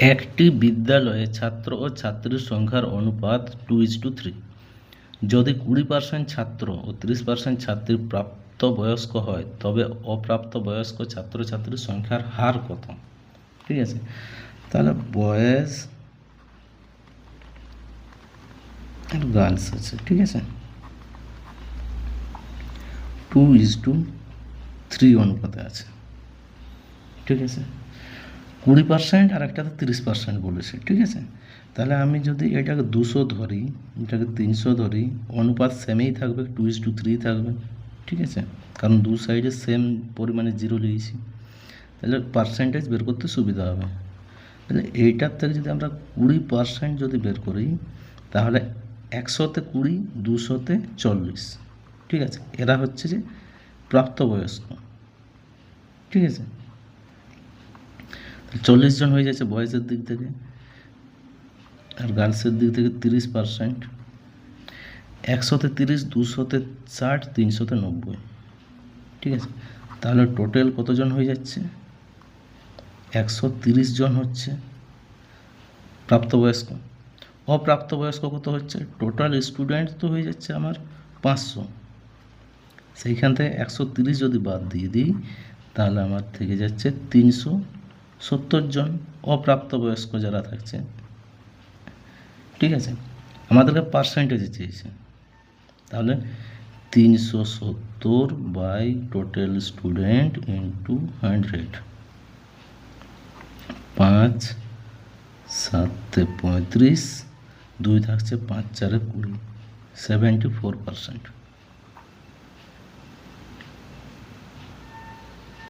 একটি বিদ্যালয়ে ছাত্র ও ছাত্রীর সংখ্যার অনুপাত টু ইজ টু থ্রি যদি কুড়ি পার্সেন্ট ছাত্র ও ত্রিশ পার্সেন্ট ছাত্রী প্রাপ্তবয়স্ক হয়, তবে অপ্রাপ্ত অপ্রাপ্তবয়স্ক ছাত্রছাত্রীর সংখ্যার হার কত? ঠিক আছে? তাহলে আর গার্লস আছে, ঠিক আছে? টু ইজ টু থ্রি অনুপাতে আছে, ঠিক আছে? কুড়ি পার্সেন্ট আর একটাতে তিরিশ পার্সেন্ট বলেছে, ঠিক আছে? তাহলে আমি যদি এটাকে দুশো ধরি, এটাকে তিনশো ধরি, অনুপাত সেমেই থাকবে টু ইস টু থ্রি থাকবে, ঠিক আছে? কারণ দু সাইডে সেম পরিমাণে জিরো নিয়েছি তাহলে পার্সেন্টেজ বের করতে সুবিধা হবে। তাহলে এইটার থেকে যদি আমরা কুড়ি পার্সেন্ট যদি বের করি, তাহলে একশোতে কুড়ি, দুশোতে চল্লিশ, ঠিক আছে? এরা হচ্ছে যে প্রাপ্তবয়স্ক, ঠিক আছে? চল্লিশ জন হয়ে যাচ্ছে বয়সের দিক থেকে আর গার্লসের দিক থেকে তিরিশ পার্সেন্ট একশোতে তিরিশ, দুশোতে ষাট, তিনশোতে নব্বই। ঠিক আছে? তাহলে টোটাল কতজন হয়ে যাচ্ছে? একশো তিরিশ জন হচ্ছে প্রাপ্তবয়স্ক। অপ্রাপ্তবয়স্ক কত হচ্ছে? টোটাল স্টুডেন্ট তো হয়ে যাচ্ছে আমার পাঁচশো। সেইখান থেকে একশো তিরিশ যদি বাদ দিয়ে দিই, তাহলে আমার থেকে যাচ্ছে তিনশো সত্তর জন অপ্রাপ্তবয়স্ক যারা থাকছে। ঠিক আছে? আমাদেরকে পার্সেন্টেজে চেয়েছে তাহলে তিনশো সত্তর by total student into hundred পাঁচ, সাতে পঁয়ত্রিশ, দুই থাকছে পাঁচ, চারে কুড়ি। Seventy four percent